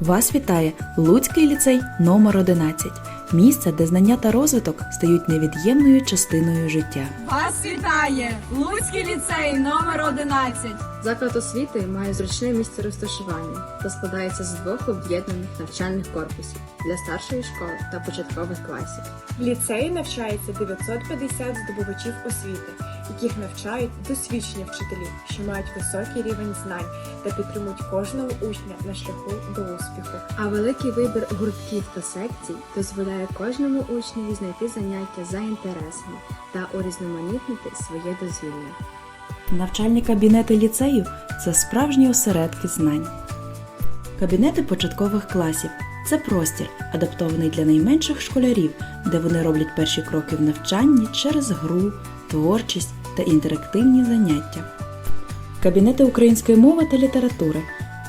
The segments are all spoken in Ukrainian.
Вас вітає Луцький ліцей номер 11 місце, де знання та розвиток стають невід'ємною частиною життя. Вас вітає Луцький ліцей номер 11. Заклад освіти має зручне місце розташування та складається з двох об'єднаних навчальних корпусів для старшої школи та початкових класів. В ліцеї навчається 950 здобувачів освіти, яких навчають досвідчені вчителі, що мають високий рівень знань та підтримують кожного учня на шляху до успіху. А великий вибір гуртків та секцій дозволяє кожному учневі знайти заняття за інтересами та урізноманітнити своє дозвілля. Навчальні кабінети ліцею це справжні осередки знань. Кабінети початкових класів це простір, адаптований для найменших школярів, де вони роблять перші кроки в навчанні через гру, творчість та інтерактивні заняття. Кабінети української мови та літератури.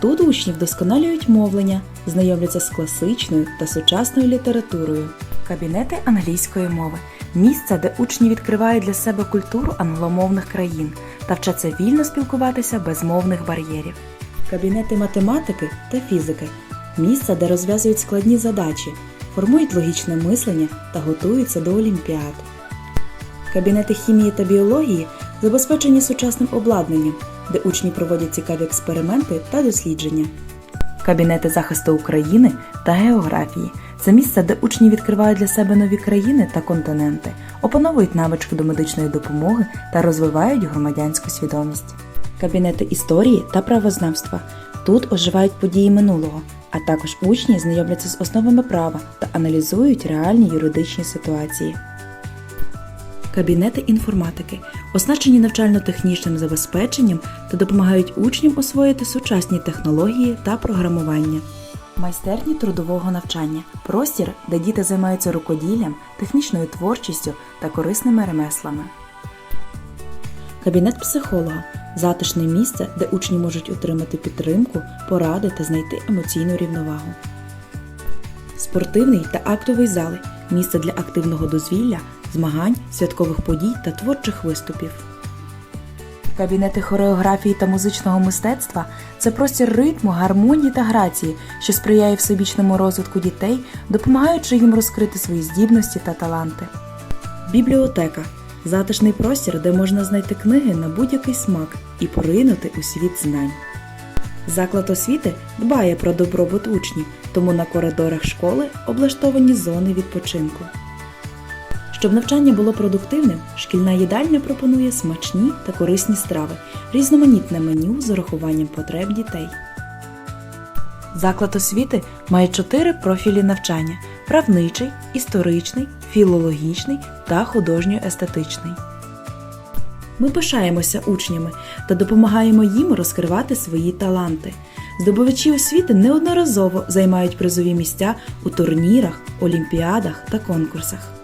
Тут учні вдосконалюють мовлення, знайомляться з класичною та сучасною літературою. Кабінети англійської мови місце, де учні відкривають для себе культуру англомовних країн та вчаться вільно спілкуватися без мовних бар'єрів. Кабінети математики та фізики місце, де розв'язують складні задачі, формують логічне мислення та готуються до олімпіад. Кабінети хімії та біології забезпечені сучасним обладнанням, де учні проводять цікаві експерименти та дослідження. Кабінети захисту України та географії це місце, де учні відкривають для себе нові країни та континенти, опановують навички до медичної допомоги та розвивають громадянську свідомість. Кабінети історії та правознавства тут оживають події минулого, а також учні знайомляться з основами права та аналізують реальні юридичні ситуації. Кабінети інформатики оснащені навчально-технічним забезпеченням та допомагають учням освоїти сучасні технології та програмування. Майстерні трудового навчання простір, де діти займаються рукоділлям, технічною творчістю та корисними ремеслами. Кабінет психолога затишне місце, де учні можуть отримати підтримку, поради та знайти емоційну рівновагу. Спортивний та актовий зали місце для активного дозвілля, змагань, святкових подій та творчих виступів. Кабінети хореографії та музичного мистецтва це простір ритму, гармонії та грації, що сприяє всебічному розвитку дітей, допомагаючи їм розкрити свої здібності та таланти. Бібліотека затишний простір, де можна знайти книги на будь-який смак і поринути у світ знань. Заклад освіти дбає про добробут учнів, тому на коридорах школи облаштовані зони відпочинку. Щоб навчання було продуктивним, шкільна їдальня пропонує смачні та корисні страви, різноманітне меню з урахуванням потреб дітей. Заклад освіти має чотири профілі навчання: правничий, історичний, філологічний та художньо-естетичний. Ми пишаємося учнями та допомагаємо їм розкривати свої таланти. Здобувачі освіти неодноразово займають призові місця у турнірах, олімпіадах та конкурсах.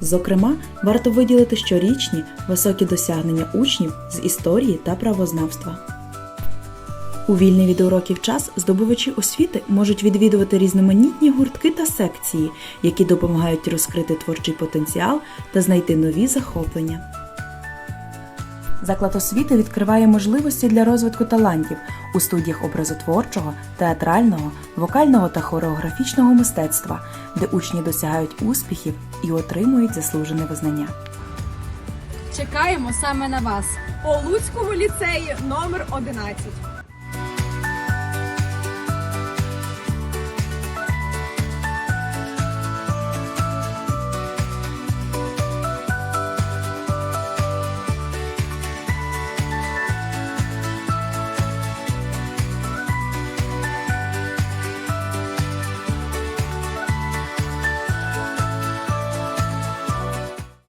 Зокрема, варто виділити щорічні високі досягнення учнів з історії та правознавства. У вільний від уроків час здобувачі освіти можуть відвідувати різноманітні гуртки та секції, які допомагають розкрити творчий потенціал та знайти нові захоплення. Заклад освіти відкриває можливості для розвитку талантів у студіях образотворчого, театрального, вокального та хореографічного мистецтва, де учні досягають успіхів і отримують заслужене визнання. Чекаємо саме на вас. У Луцькому ліцеї номер 11.